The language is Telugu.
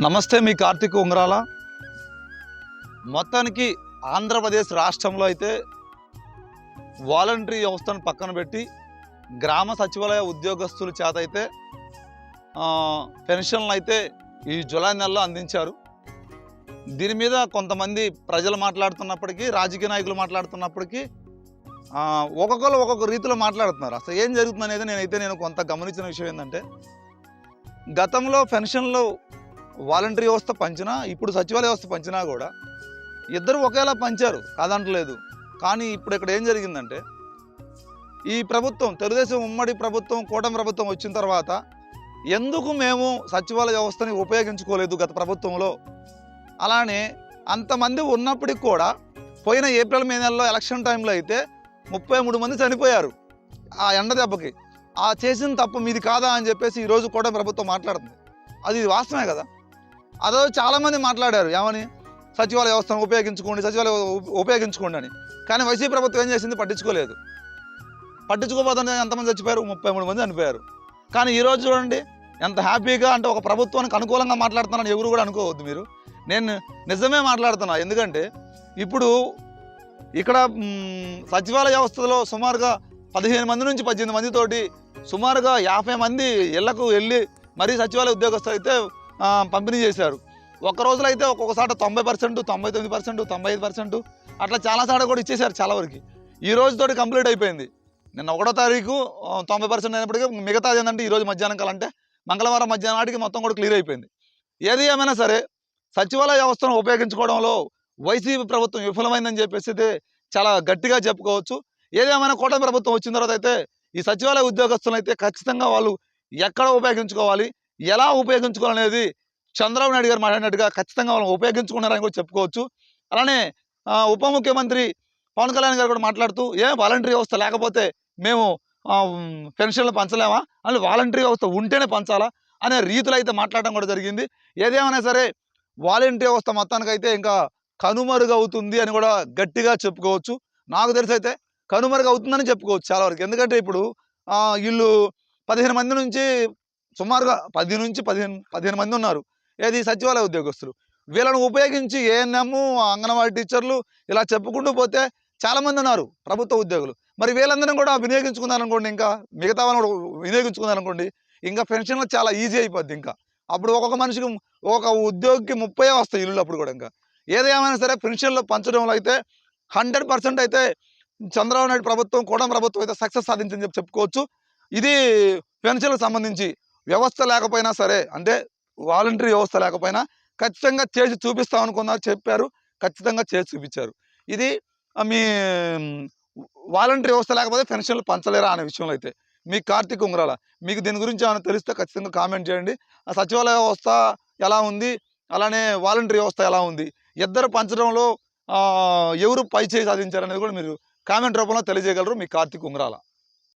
నమస్తే మీ కార్తీక్ ఉంగరాల. మొత్తానికి ఆంధ్రప్రదేశ్ రాష్ట్రంలో అయితే వాలంటరీ వ్యవస్థను పక్కన పెట్టి గ్రామ సచివాలయ ఉద్యోగస్తుల చేత అయితే పెన్షన్లు అయితే ఈ జూలై నెలలో అందించారు. దీని మీద కొంతమంది ప్రజలు మాట్లాడుతున్నప్పటికీ రాజకీయ నాయకులు మాట్లాడుతున్నప్పటికీ ఒక్కొక్కరు ఒక్కొక్క రీతిలో మాట్లాడుతున్నారు. అసలు ఏం జరుగుతుంది అనేది నేనైతే నేను కొంత గమనించిన విషయం ఏంటంటే గతంలో పెన్షన్లు వాలంటరీ వ్యవస్థ పంచినా ఇప్పుడు సచివాలయ వ్యవస్థ పంచినా కూడా ఇద్దరు ఒకేలా పంచారు కాదంటలేదు. కానీ ఇప్పుడు ఇక్కడ ఏం జరిగిందంటే ఈ ప్రభుత్వం తెలుగుదేశం ఉమ్మడి ప్రభుత్వం కూటమి ప్రభుత్వం వచ్చిన తర్వాత ఎందుకు మేము సచివాలయ వ్యవస్థని ఉపయోగించుకోలేదు గత ప్రభుత్వంలో? అలానే అంతమంది ఉన్నప్పటికి కూడా పోయిన ఏప్రిల్ మే నెలలో ఎలక్షన్ టైంలో అయితే ముప్పై మూడు మంది చనిపోయారు ఆ ఎండ దెబ్బకి. ఆ చేసిన తప్పు మీది కాదా అని చెప్పేసి ఈరోజు కూడా ప్రభుత్వం మాట్లాడుతుంది. అది వాస్తవమే కదా? అదో చాలామంది మాట్లాడారు. ఏమని? సచివాలయ వ్యవస్థను ఉపయోగించుకోండి సచివాలయ ఉపయోగించుకోండి అని. కానీ వైసీపీ ప్రభుత్వం ఏం చేసింది? పట్టించుకోలేదు. పట్టించుకోపోతే ఎంతమంది చచ్చిపోయారు? ముప్పై మూడు మంది చనిపోయారు. కానీ ఈరోజు చూడండి ఎంత హ్యాపీగా అంటే ఒక ప్రభుత్వానికి అనుకూలంగా మాట్లాడుతున్నాను ఎవరు కూడా అనుకోవద్దు మీరు. నేను నిజమే మాట్లాడుతున్నా. ఎందుకంటే ఇప్పుడు ఇక్కడ సచివాలయ వ్యవస్థలో సుమారుగా పదిహేను మంది నుంచి పద్దెనిమిది మందితోటి సుమారుగా యాభై మంది ఇళ్ళకు వెళ్ళి మరీ సచివాలయ ఉద్యోగస్తులు అయితే పంపిణీ చేశారు. ఒక రోజులో అయితే ఒక్కొక్కసారి తొంభై పర్సెంట్ తొంభై తొమ్మిది పర్సెంట్ తొంభై ఐదు పర్సెంట్ అట్లా చాలా సార్లు కూడా ఇచ్చేశారు చాలా వరకు. ఈ రోజుతోటి కంప్లీట్ అయిపోయింది. నిన్న ఒకటో తారీఖు తొంభై పర్సెంట్ అయినప్పటికీ మిగతాది ఏంటంటే ఈ రోజు మధ్యాహ్నం కాలంటే మంగళవారం మధ్యాహ్నం నాటికి మొత్తం కూడా క్లియర్ అయిపోయింది. ఏది ఏమైనా సరే సచివాలయ వ్యవస్థను ఉపయోగించుకోవడంలో వైసీపీ ప్రభుత్వం విఫలమైందని చెప్పేసి అయితే చాలా గట్టిగా చెప్పుకోవచ్చు. ఏదేమైనా కూటమి ప్రభుత్వం వచ్చిన తర్వాత అయితే ఈ సచివాలయ ఉద్యోగస్తులను అయితే ఖచ్చితంగా వాళ్ళు ఎక్కడ ఉపయోగించుకోవాలి ఎలా ఉపయోగించుకోవాలనేది చంద్రబాబు నాయుడు గారు మాట్లాడినట్టుగా ఖచ్చితంగా వాళ్ళని ఉపయోగించుకున్నారని కూడా చెప్పుకోవచ్చు. అలానే ఉప ముఖ్యమంత్రి పవన్ కళ్యాణ్ గారు కూడా మాట్లాడుతూ ఏ వాలంటరీ వ్యవస్థ లేకపోతే మేము పెన్షన్లు పంచలేమా? అని వాలంటరీ వ్యవస్థ ఉంటేనే పంచాలా? అనే రీతిలో అయితే మాట్లాడడం కూడా జరిగింది. ఏదేమైనా సరే వాలంటరీ వ్యవస్థ మొత్తానికైతే ఇంకా కనుమరుగవుతుంది అని కూడా గట్టిగా చెప్పుకోవచ్చు. నాకు తెలిసి అయితే కనుమరుగవుతుందని చెప్పుకోవచ్చు చాలా వరకు. ఎందుకంటే ఇప్పుడు వీళ్ళు పదిహేను మంది నుంచి సుమారుగా పది నుంచి పదిహేను పదిహేను మంది ఉన్నారు. ఏది సచివాలయ ఉద్యోగస్తులు. వీళ్ళను ఉపయోగించి ఏఎన్ఎం అంగన్వాడీ టీచర్లు ఇలా చెప్పుకుంటూ పోతే చాలామంది ఉన్నారు ప్రభుత్వ ఉద్యోగులు. మరి వీళ్ళందరం కూడా వినియోగించుకున్నారనుకోండి ఇంకా మిగతా వాళ్ళని కూడా వినియోగించుకున్నారనుకోండి ఇంకా పెన్షన్లు చాలా ఈజీ అయిపోద్ది ఇంకా. అప్పుడు ఒక్కొక్క మనిషికి ఒక్కొక్క ఉద్యోగికి ముప్పై వస్తాయి ఇల్లు అప్పుడు కూడా ఇంకా. ఏదేమైనా సరే పెన్షన్లు పంచడంలో అయితే హండ్రెడ్ పర్సెంట్ అయితే చంద్రబాబు నాయుడు ప్రభుత్వం కూడా ప్రభుత్వం అయితే సక్సెస్ సాధించని చెప్పి చెప్పుకోవచ్చు. ఇది పెన్షన్లకు సంబంధించి వ్యవస్థ లేకపోయినా సరే అంటే వాలంటరీ వ్యవస్థ లేకపోయినా ఖచ్చితంగా చేసి చూపిస్తాం అనుకున్నారు చెప్పారు ఖచ్చితంగా చేసి చూపించారు. ఇది మీ వాలంటరీ వ్యవస్థ లేకపోతే పెన్షన్లు పంచలేరా అనే విషయంలో అయితే. మీ కార్తీక్ ఉంగరాల మీకు దీని గురించి ఏమైనా తెలిస్తే ఖచ్చితంగా కామెంట్ చేయండి. ఆ సచివాలయ వ్యవస్థ ఎలా ఉంది? అలానే వాలంటరీ వ్యవస్థ ఎలా ఉంది? ఇద్దరు పంచడంలో ఎవరు పై చేయి సాధించారు అనేది కూడా మీరు కామెంట్ రూపంలో తెలియజేయగలరు మీ కార్తీక్ ఉంగరాల.